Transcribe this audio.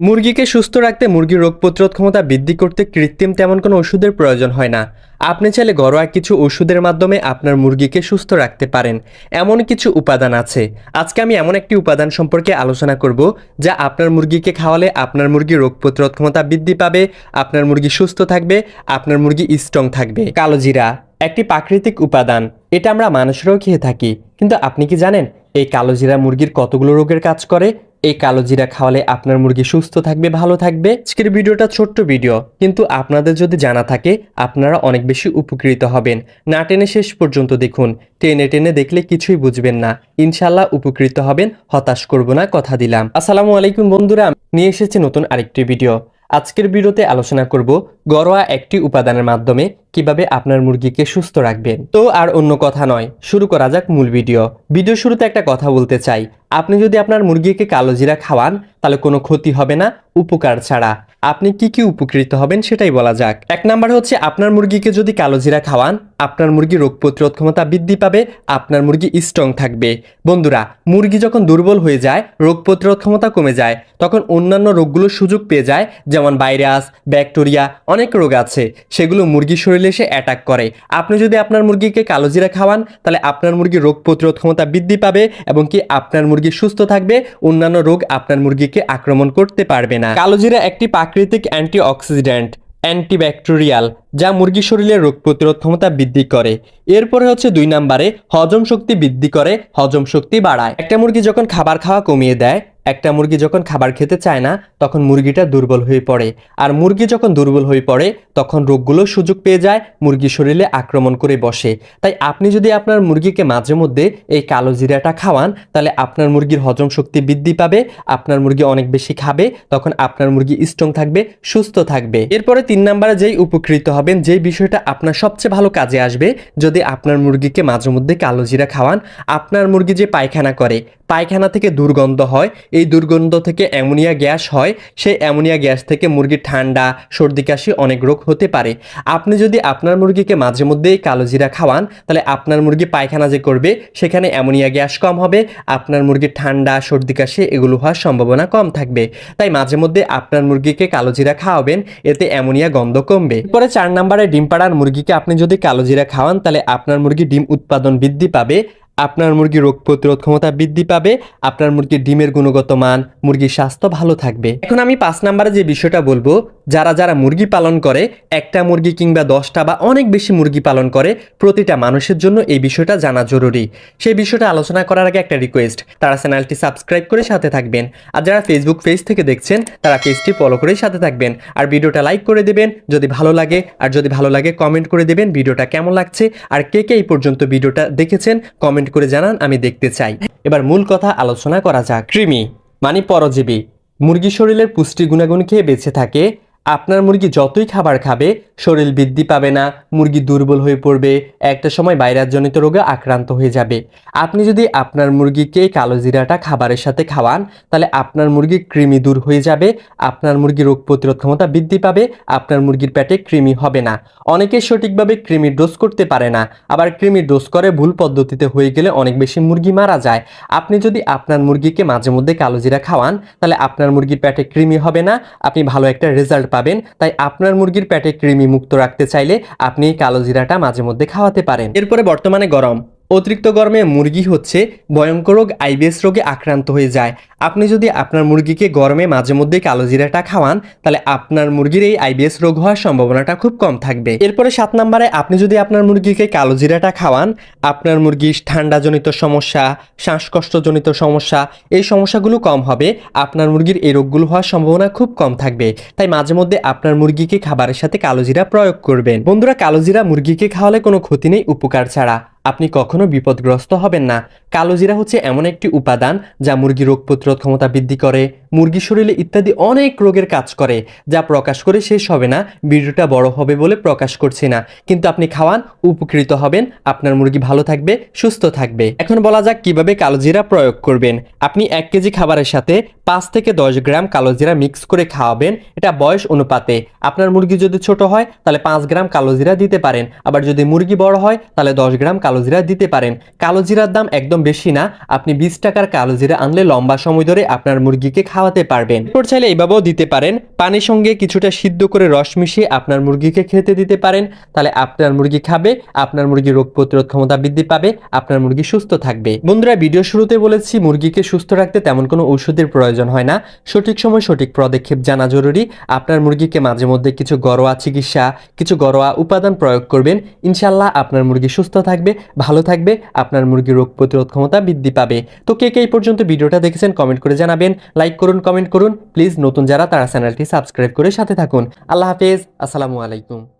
মুরগিকে সুস্থ রাখতে মুরগির রোগ প্রতিরোধ ক্ষমতা বৃদ্ধি করতে কৃত্রিম তেমন কোনো ওষুধের প্রয়োজন হয় না। আপনি চাইলে ঘরোয়া কিছু ওষুধের মাধ্যমে আপনার মুরগিকে সুস্থ রাখতে পারেন। এমন কিছু উপাদান আছে। আজকে আমি এমন একটি উপাদান সম্পর্কে আলোচনা করব, যা আপনার মুরগিকে খাওয়ালে আপনার মুরগির রোগ প্রতিরোধ ক্ষমতা বৃদ্ধি পাবে, আপনার মুরগি সুস্থ থাকবে, আপনার মুরগি স্ট্রং থাকবে। কালোজিরা একটি প্রাকৃতিক উপাদান। এটা আমরা মানুষরাও খেয়ে থাকি। কিন্তু আপনি কি জানেন, এই কালোজিরা মুরগির কতগুলো রোগের কাজ করে? এই কালো জিরা খাওয়ালে আপনার মুরগি সুস্থ থাকবে, ভালো থাকবে। আজকের ভিডিওটা ছোট্ট ভিডিও, কিন্তু আপনাদের যদি জানা থাকে, আপনারা অনেক বেশি উপকৃত হবেন। না টেনে শেষ পর্যন্ত দেখুন, টেনে টেনে দেখলে কিছুই বুঝবেন না। ইনশাল্লাহ উপকৃত হবেন, হতাশ করব না, কথা দিলাম। আসসালামু আলাইকুম বন্ধুরা, নিয়ে এসেছি নতুন আরেকটি ভিডিও। আজকের ভিডিওতে আলোচনা করব, ঘরোয়া একটি উপাদানের মাধ্যমে কীভাবে আপনার মুরগিকে সুস্থ রাখবেন। তো আর অন্য কথা নয়, শুরু করা যাক মূল ভিডিও। ভিডিও শুরুতে একটা কথা বলতে চাই। আপনি যদি আপনার মুরগিকে কালো জিরা খাওয়ান, তাহলে কোনো ক্ষতি হবে না, উপকার ছাড়া। আপনি কি কি উপকৃত হবেন সেটাই বলা যাক। এক নাম্বার হচ্ছে, আপনার মুরগিকে যদি কালো জিরা খাওয়ান, আপনার মুরগি রোগ প্রতিরোধ ক্ষমতা বৃদ্ধি পাবে, আপনার মুরগি স্ট্রং থাকবে। বন্ধুরা, মুরগি যখন দুর্বল হয়ে যায়, রোগ প্রতিরোধ ক্ষমতা কমে যায়, তখন অন্যান্য রোগগুলোর সুযোগ পেয়ে যায়, যেমন ভাইরাস, ব্যাকটেরিয়া, অনেক রোগ আছে। সেগুলো মুরগির শরীরে এসে অ্যাটাক করে। আপনি যদি আপনার মুরগিকে কালো জিরা খাওয়ান, তাহলে আপনার মুরগির রোগ প্রতিরোধ ক্ষমতা বৃদ্ধি পাবে এবং কি আপনার মুরগি সুস্থ থাকবে, অন্যান্য রোগ আপনার মুরগিকে আক্রমণ করতে পারবে না। কালোজিরা একটি প্রাকৃতিক অ্যান্টি অ্যান্টিঅক্সিডেন্ট অ্যান্টিব্যাকটেরিয়াল যা মুরগির শরীরে রোগ প্রতিরোধ ক্ষমতা বৃদ্ধি করে। এরপরে হচ্ছে দুই নম্বরে, হজম শক্তি বৃদ্ধি করে, হজম শক্তি বাড়ায়। একটা মুরগি যখন খাবার খাওয়া কমিয়ে দেয়, একটা মুরগি যখন খাবার খেতে চায় না তখন মুরগিটা দুর্বল হয়ে পড়ে। আর মুরগি যখন দুর্বল হয়ে পড়ে, তখন রোগগুলো সুযোগ পেয়ে যায়, মুরগি শরীরে আক্রমণ করে বসে। তাই আপনি যদি আপনার মুরগিকে মাঝে মধ্যে এই কালো জিরাটা খাওয়ান, তাহলে আপনার মুরগির হজম শক্তি বৃদ্ধি পাবে, আপনার মুরগি অনেক বেশি খাবে, তখন আপনার মুরগি স্ট্রং থাকবে, সুস্থ থাকবে। এরপরে তিন নম্বরে যেই উপকৃত হবেন, যেই বিষয়টা আপনার সবচেয়ে ভালো কাজে আসবে, যদি আপনার মুরগিকে মাঝে মধ্যে কালো জিরা খাওয়ান, আপনার মুরগি যে পায়খানা করে, পায়খানা থেকে দুর্গন্ধ হয়, এই দুর্গন্ধ থেকে অ্যামোনিয়া গ্যাস হয় সেই অ্যামোনিয়া গ্যাস থেকে মুরগির ঠান্ডা, সর্দি কাশি, অনেক রোগ হতে পারে। আপনি যদি আপনার মুরগিকে মাঝে মধ্যেই কালো জিরা খাওয়ান, তাহলে আপনার মুরগি পায়খানা যে করবে, সেখানে অ্যামোনিয়া গ্যাস কম হবে, আপনার মুরগির ঠান্ডা, সর্দি কাশি, এগুলো হওয়ার সম্ভাবনা কম থাকবে। তাই মাঝে মধ্যে আপনার মুরগিকে কালো জিরা খাওয়াবেন, এতে অ্যামোনিয়া গন্ধ কমবে। পরে চার নম্বরে ডিম পাড়ার মুরগিকে আপনি যদি কালো জিরা খাওয়ান, তাহলে আপনার মুরগি ডিম উৎপাদন বৃদ্ধি পাবে আপনার মুরগির রোগ প্রতিরোধ ক্ষমতা বৃদ্ধি পাবে, আপনার মুরগির ডিমের গুণগত মান, মুরগির স্বাস্থ্য ভালো থাকবে। এখন আমি পাঁচ নাম্বারে যে বিষয়টা বলব যারা যারা মুরগি পালন করে, একটা মুরগি কিংবা দশটা বা অনেক বেশি মুরগি পালন করে, প্রতিটা মানুষের জন্য এই বিষয়টা জানা জরুরি। সেই বিষয়টা আলোচনা করার আগে একটা রিকোয়েস্ট তারা চ্যানেলটি সাবস্ক্রাইব করে সাথে থাকবেন। আর যারা ফেসবুক পেজ থেকে দেখছেন, তারা পেজটি ফলো করেই সাথে থাকবেন। আর ভিডিওটা লাইক করে দেবেন, যদি ভালো লাগে। আর যদি ভালো লাগে কমেন্ট করে দেবেন ভিডিওটা কেমন লাগছে। আর কে কে এই পর্যন্ত ভিডিওটা দেখেছেন কমেন্ট করে জানান, আমি দেখতে চাই। এবার মূল কথা আলোচনা করা যাক। কৃমি মানে পরজীবী, মুরগি শরীরের পুষ্টি গুণাগুণ খেয়ে বেঁচে থাকে। আপনার মুরগি যতই খাবার খাবে, শরীর বৃদ্ধি পাবে না, মুরগি দুর্বল হয়ে পড়বে, একটা সময় ভাইরাসজনিত রোগে আক্রান্ত হয়ে যাবে। আপনি যদি আপনার মুরগিকে কালো জিরাটা খাবারের সাথে খাওয়ান, তাহলে আপনার মুরগি কৃমি দূর হয়ে যাবে, আপনার মুরগি রোগ প্রতিরোধ ক্ষমতা বৃদ্ধি পাবে, আপনার মুরগির পেটে কৃমি হবে না। অনেকে সঠিকভাবে কৃমির ডোজ করতে পারে না, আবার কৃমির ডোজ করে ভুল পদ্ধতিতে হয়ে গেলে অনেক বেশি মুরগি মারা যায়। আপনি যদি আপনার মুরগিকে মাঝে মধ্যে কালো জিরা খাওয়ান, তাহলে আপনার মুরগির পেটে কৃমি হবে না, আপনি ভালো একটা রেজাল্ট পাবেন, তাই আপনার মুরগির পেটে কৃমি মুক্ত রাখতে চাইলে আপনি কালো জিরাটা মাঝে মধ্যে খাওয়াতে পারেন। এরপরে বর্তমানে গরম। অতিরিক্ত গরমে মুরগি হচ্ছে ভয়ঙ্কর রোগ, আইবিএস রোগে আক্রান্ত হয়ে যায়। আপনি যদি আপনার মুরগিকে গরমে মাঝে মধ্যে কালো জিরাটা খাওয়ান, তাহলে আপনার মুরগির এই আইবিএস রোগ হওয়ার সম্ভাবনাটা খুব কম থাকবে। এরপরে সাত নম্বরে আপনি যদি আপনার মুরগিকে কালো জিরাটা খাওয়ান, আপনার মুরগির ঠান্ডাজনিত সমস্যা, শ্বাসকষ্টজনিত সমস্যা, এই সমস্যাগুলো কম হবে, আপনার মুরগির এই রোগগুলো হওয়ার সম্ভাবনা খুব কম থাকবে। তাই মাঝে মধ্যে আপনার মুরগিকে খাবারের সাথে কালো জিরা প্রয়োগ করবেন। বন্ধুরা, কালো জিরা মুরগিকে খাওয়ালে কোনো ক্ষতি নেই, উপকার ছাড়া। আপনি কখনো বিপদগ্রস্ত হবেন না। কালো জিরা হচ্ছে এমন একটি উপাদান যা মুরগি রোগ প্রতিরোধ ক্ষমতা বৃদ্ধি করে, মুরগি শরীরে ইত্যাদি অনেক রোগের কাজ করে, যা প্রকাশ করে শেষ হবে না, ভিডিওটা বড় হবে বলে প্রকাশ করছি না। কিন্তু আপনি খাওয়ান, উপকৃত হবেন, আপনার মুরগি ভালো থাকবে, সুস্থ থাকবে। এখন বলা যাক কীভাবে কালোজিরা প্রয়োগ করবেন। আপনি এক কেজি খাবারের সাথে পাঁচ থেকে দশ গ্রাম কালোজিরা মিক্স করে খাওয়াবেন, এটা বয়স অনুপাতে। আপনার মুরগি যদি ছোট হয়, তাহলে পাঁচ গ্রাম কালোজিরা দিতে পারেন। আবার যদি মুরগি বড় হয়, তাহলে দশ গ্রাম কালোজিরা দিতে পারেন। কালোজিরার দাম একদম বেশি না, আপনি বিশ টাকার কালো জিরা আনলে লম্বা সময় ধরে আপনার মুরগিকে খাওয়াতে পারবেন। এরপর চাইলে এইভাবেও দিতে পারেন। পানির সঙ্গে কিছুটা সিদ্ধ করে রস মিশিয়ে আপনার মুরগিকে খেতে দিতে পারেন। তাহলে আপনার মুরগি খাবে, আপনার মুরগি রোগ প্রতিরোধ ক্ষমতা বৃদ্ধি পাবে, আপনার মুরগি সুস্থ থাকবে। বন্ধুরা, ভিডিও শুরুতে বলেছি, মুরগিকে সুস্থ রাখতে তেমন কোনো ঔষধের প্রয়োজন হয় না। সঠিক সময় সঠিক পদক্ষেপ জানা জরুরি। আপনার মুরগিকে মাঝে মধ্যে কিছু ঘরোয়া চিকিৎসা, কিছু ঘরোয়া উপাদান প্রয়োগ করবেন। ইনশাল্লাহ আপনার মুরগি সুস্থ থাকবে, ভালো থাকবে, আপনার মুরগি রোগ প্রতিরোধ ক্ষমতা বৃদ্ধি পাবে। তো কে কে এই পর্যন্ত ভিডিওটা দেখেছেন কমেন্ট করে জানাবেন। লাইক করুন কমেন্ট করুন। প্লিজ নতুন যারা, তারা চ্যানেলটি সাবস্ক্রাইব করে সাথে থাকুন। আল্লাহ হাফেজ, আসসালামু আলাইকুম।